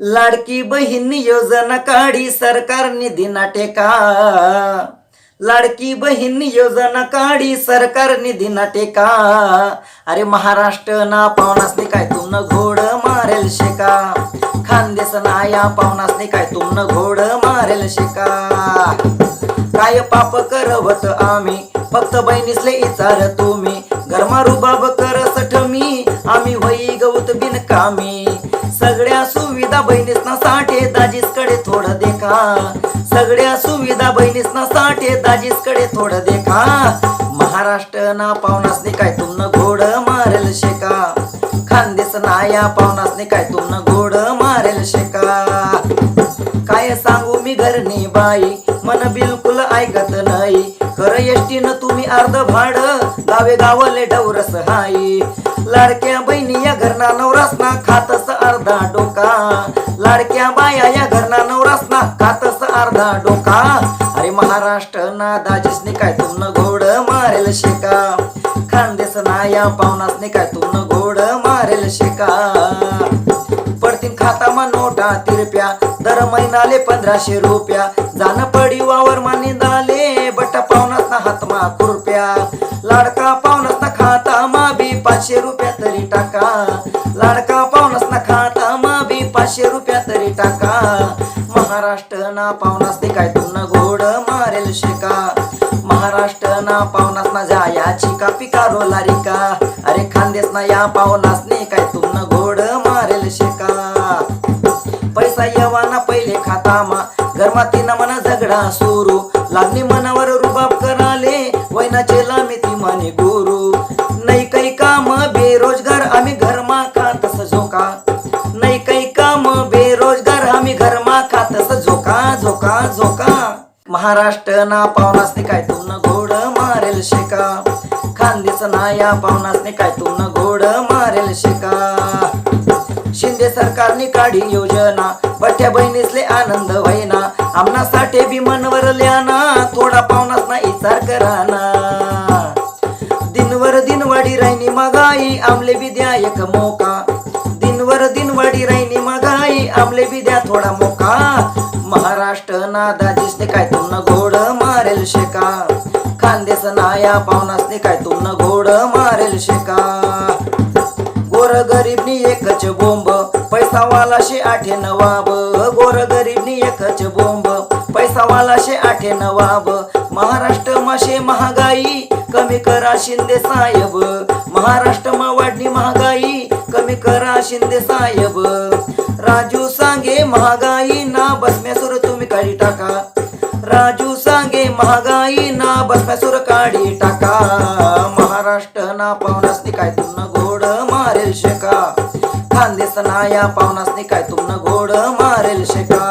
लाडकी बहीण योजना काढी सरकार निधी ना टेका. लाडकी बहीण योजना काढी सरकार निधी टेका. अरे महाराष्ट्र ना पाहुणासने काय तुमनं घोड मारेल शेका. खानदेश ना या पाहुणासने काय तुमनं घोड मारेल शेका. काय पाप करवत आम्ही फक्त बहिणीसले इचार तुम्ही. गरमा रुबाब कर सठ मी आम्ही वही गवत बिनकामी सगळ्या सुविधा बहिणीसना साठे दाजीसकडे थोडं देखा. सगळ्या सुविधा बहिणीसना साठे दाजीसकडे थोडं देखा. महाराष्ट्र ना पावनासने काय तुमनं घोड मारेल शेका. खानदेस ना या पावनासने काय तुमनं घोड मारेल शेका. काय सांगू मी घरनी बाई मन बिलकुल ऐकत नाही. खरं एसटीनं तुम्ही अर्ध भाड गावे गावले डवरस हाई. लाडक्या बहिणी या घरना नवरासना खातस अर्धा डोका. लाडक्या बाया या घरना नवरासना खातस अर्धा डोका. अरे महाराष्ट्र ना दाजीसने काय तुमनं घोड मारेल शेका. खानदेस ना या पावनासने काय तुमनं घोड मारेल शेका. पडतीन खातामा नोटा तिरप्या. दर महिनाले पंधराशे रुपया. जाण पडी वावर मानी दाले बट्टा पावनासना हातमा खुरप्या. लाडका पावनासना खाता माबी पाचशे रुपया तरी टाका. लाडका पावनासना खाता माबी पाचशे रुपया तरी टाका. महाराष्ट्र ना पावनासने काय तुमनं घोड मारेल शेका. महाराष्ट्र ना पावनासना जाया चिका पिकारो लारिका अरे खानदेस ना या पावनासने काय तुमनं घोड मारेल शेका. पैसा येवाना पहिले खाता खातामा गरमातीना मना झगडा सुरू. लागणी मनावर वैनाचे लामिती माने गुरु. नाही काही काम बेरोजगार आम्ही घरमा खातस झोका. नाही काही काम बेरोजगार आम्ही घरमा खातस झोका झोका झोका. महाराष्ट्र ना पावनासने काय तुमनं घोड मारेल शेका. खानदेश ना या पावनासने काय तुमनं घोड मारेल शेका. शिंदे सरकारने काढी योजना बठ्या बहिणीसले आनंद व्हायना. आमना साठे बी मनवर ल्याना थोडा पावनास ना इचार कराना. एक मोका. दिनवर दिन दिनवाडी राहिनी मगाई आमले बी द्या थोडा मोका. महाराष्ट्र ना दाजीसने काय तुमनं घोड मारेल शेका. खानदेस नाया पावनासने काय तुमनं घोड मारेल शेका. गोर गरीबनी एकच बोंब पैसा वालाशे आठे नवाब. गोर गरीबनी एकच बोंब पैसा वालाशे आठे नवाब. महाराष्ट्र माशे महागाई कमी करा शिंदे साहेब. महाराष्ट्र मा वाढणी महागाई. कमी करा शिंदे साहेब. राजू सांगे महागाई ना बसम्यासुर तुम्ही काढी टाका. राजू सांगे महागाई ना बसम्यासुर काढी टाका. महाराष्ट्र ना पावनासनी काय तुमनं घोड मारेल शेका. खानदेस ना या पावनासनी काय तुमनं घोड मारेल शेका.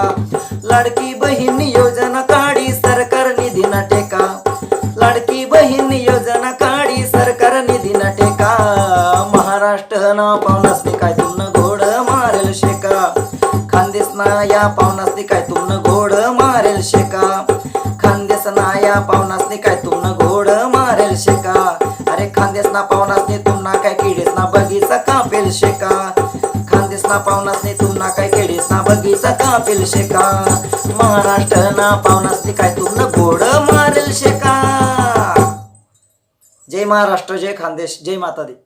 लाडकी बहीण योजना ना पावनासनी काय तुमनं घोड मारेल शेका. खानदेस ना या पावनासनी काय तुमनं घोड मारेल शेका. खानदेस ना या पावनासनी काय तुमनं घोड मारेल शेका. अरे खानदेस ना पावनासनी तुमना काय किडीस ना बगीचा कापेल शेका. खानदेस ना पावनासनी तुमना काय किडीस ना बगीचा कापेल शेका. महाराष्ट्र ना पावनासनी काय तुमनं घोड मारेल शेका. जय महाराष्ट्र जय खानदेश जय माता दी